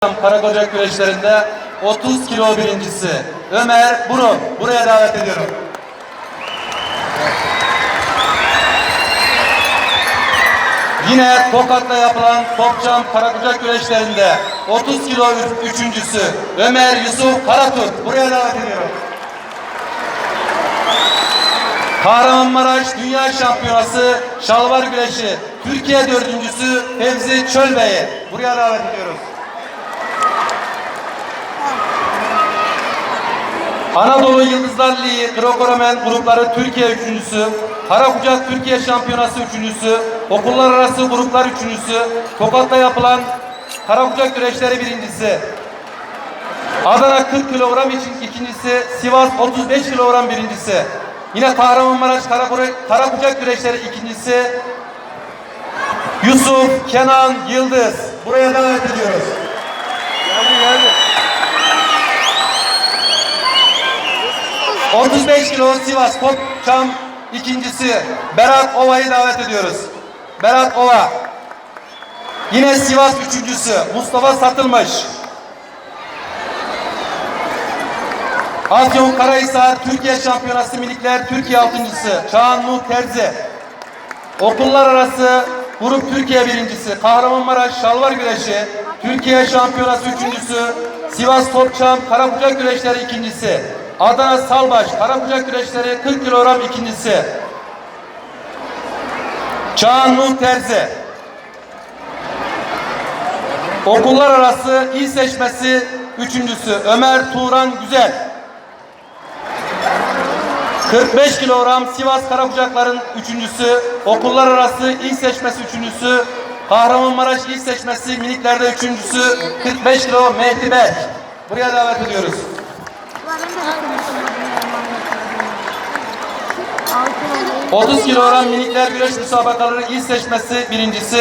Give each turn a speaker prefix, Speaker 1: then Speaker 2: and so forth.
Speaker 1: Karakoca güreşlerinde 30 kilo birincisi Ömer Burun buraya davet ediyorum. Yine Tokat'ta yapılan Topçam Karakucak güreşlerinde 30 kilo üçüncüsü Ömer Yusuf Karatürk buraya davet ediyorum. Kahramanmaraş Dünya Şampiyonası Şalvar Güreşi Türkiye dördüncüsü Fevzi Çölbey'i buraya davet ediyoruz. Anadolu Yıldızlar Ligi Grokoromen grupları Türkiye üçüncüsü, Karakucak Türkiye Şampiyonası üçüncüsü, okullar arası gruplar üçüncüsü, Tokat'ta yapılan Karakucak güreşleri birincisi, Adana 40 kilogram için ikincisi, Sivas 35 kilogram birincisi, yine Kahramanmaraş Karakucak güreşleri ikincisi, Yusuf Kenan Yıldız. Buraya davet ediyoruz. 35 kilo Sivas Topçam ikincisi Berat Ova'yı davet ediyoruz. Berat Ova. Yine Sivas üçüncüsü Mustafa Satılmış. Afyon Karahisar Türkiye Şampiyonası minikler Türkiye altıncısı Çağan Nuh Terzi. Okullar arası grup Türkiye birincisi Kahramanmaraş Şalvar Güreşi Türkiye Şampiyonası üçüncüsü Sivas Topçam Karakucak Güreşleri ikincisi Adana Salbaş Karakucak Güreşleri 40 kilogram ikincisi Çağan Nuh Terzi Okullar arası il seçmesi üçüncüsü Ömer Turan Güzel 45 kilogram Sivas Karakucakların üçüncüsü, okullar arası il seçmesi üçüncüsü, Kahramanmaraş il seçmesi miniklerde üçüncüsü, 45 kilo Mehdi Berk. Buraya davet ediyoruz. 30 kilogram minikler güreş müsabakaları il seçmesi birincisi,